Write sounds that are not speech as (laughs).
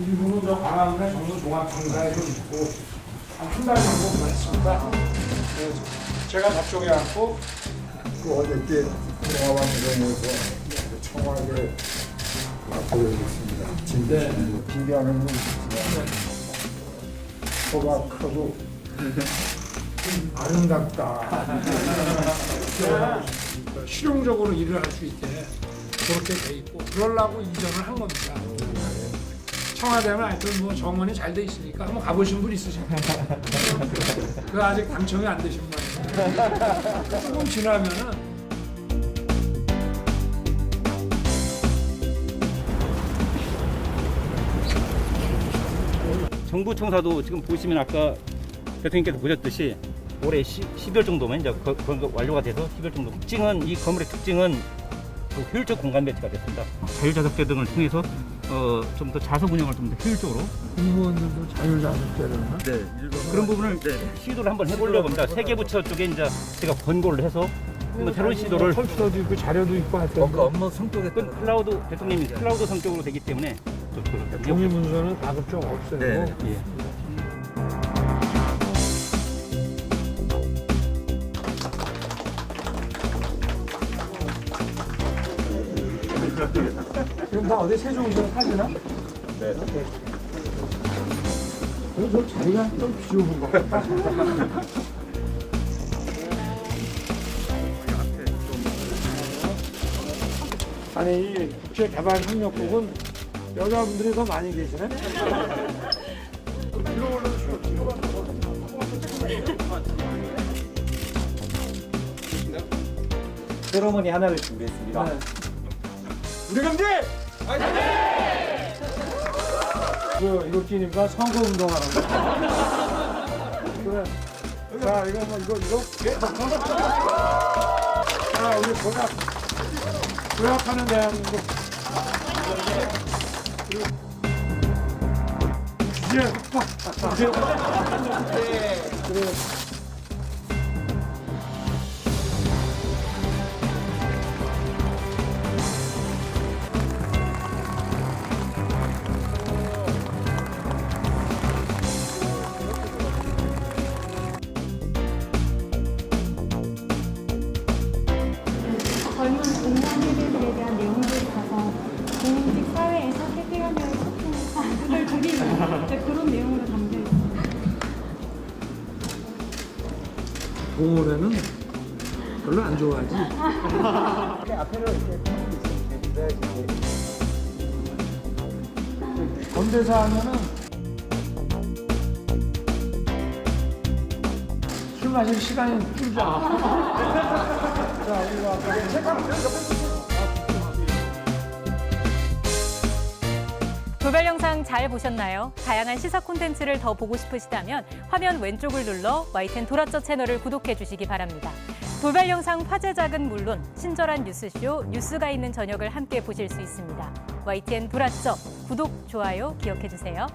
일부는 저 광화문에 정부 종합청사에 좀 있고 한 한 달 정도 보냈습니다. 그래서 제가 접촉해갖고 그 어저께 공화방송에서 청와대 보여줬습니다. 진짜 비교하는 건 있지만 소박하고 아름답다. 실용적으로 일을 할 수 있게 그렇게 돼 있고 그러려고 이전을 한 겁니다. 청와대는 하여튼 뭐 정원이 잘 돼 있으니까 한번 가보신 분 있으십니까? 그 아직 당첨이 안 되신 분이에요. 조금 지나면은 정부 청사도 지금 보시면 아까 대통령께서 보셨듯이 올해 10, 월 정도면 이제 거- 완료가 돼서 10월 정도. 특징은 이 건물의 특징은 그 효율적 공간 배치가 됐습니다. 자율자석제 등을 통해서 어, 좀 더 자석 운영을 좀 더 효율적으로 공무원들도 자율자석제로나 그런 부분을 시도를 한번 해보려고 합니다. 세계부처 쪽에 이제 제가 권고를 해서 한번 새로운 시도를 컴퓨터도 있고 자료도 있고 할 텐데 업무 성격에 그 클라우드 대통령이 클라우드 성격으로 되기 때문에 좀. 종이 문서는 가급적 없애고 네. 예. 지금 다 어디 세종시에 사시나? 네. 저 자리가 좀 비좁은 것 같다. (laughs) 아니 이 국제개발협력국은 여자분들이 더 많이 계시네. (laughs) 세로머니 하나를 준비했습니다. 우리 경제! 그 이거 끼니까 선거 운동하는 거. 그래. 자 이거 뭐 이거 이거. 자 우리 보약 보약하는 대한민국. 이제 이제 그래. 젊은 공무원 세대들에 대한 내용들이 가서 공직 사회에서 세계관을 소통을 줄이는 (laughs) 이제 그런 내용으로 담겨 있습니다. 동호회는 별로 안 좋아하지. (laughs) 건대사 하면은 술 마실 시간이 줄잖아. 자, 우리가 아 까 도별 영상 잘 보셨나요? 다양한 시사 콘텐츠를 더 보고 싶으시다면 화면 왼쪽을 눌러 YTN 도라쩌 채널을 구독해 주시기 바랍니다. 돌발 영상 화제작은 물론 친절한 뉴스쇼 뉴스가 있는 저녁을 함께 보실 수 있습니다. YTN 도라쩌 구독, 좋아요 기억해 주세요.